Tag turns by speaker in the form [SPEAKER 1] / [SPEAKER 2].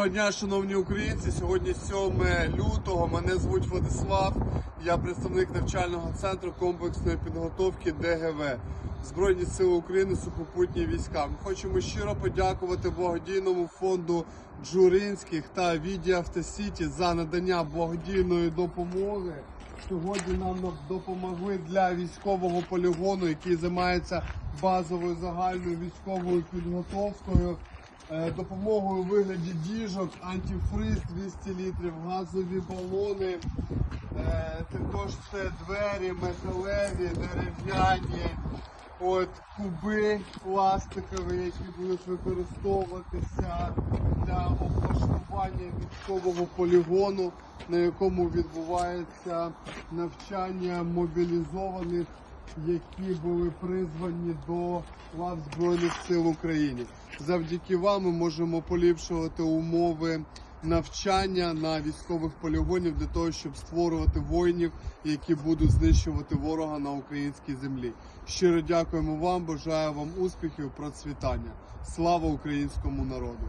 [SPEAKER 1] Доброго дня, шановні українці. Сьогодні 7 лютого. Мене звуть Владислав. Я представник навчального центру комплексної підготовки ДГВ Збройні Сили України, сухопутні війська. Ми хочемо щиро подякувати благодійному фонду Джуринських та Віді Автосіті за надання благодійної допомоги. Сьогодні нам допомогли для військового полігону, який займається базовою загальною військовою підготовкою. Е, допомогою у вигляді діжок, антифриз 200 літрів, газові балони, е, також це двері, металеві, дерев'яні, от куби пластикові, які будуть використовуватися для облаштування військового полігону, на якому відбувається навчання мобілізованих які були призвані до лав Збройних сил України. Завдяки вам ми можемо поліпшувати умови навчання на військових полігонів для того, щоб створювати воїнів, які будуть знищувати ворога на українській землі. Щиро дякуємо вам, бажаю вам успіхів, процвітання. Слава українському народу!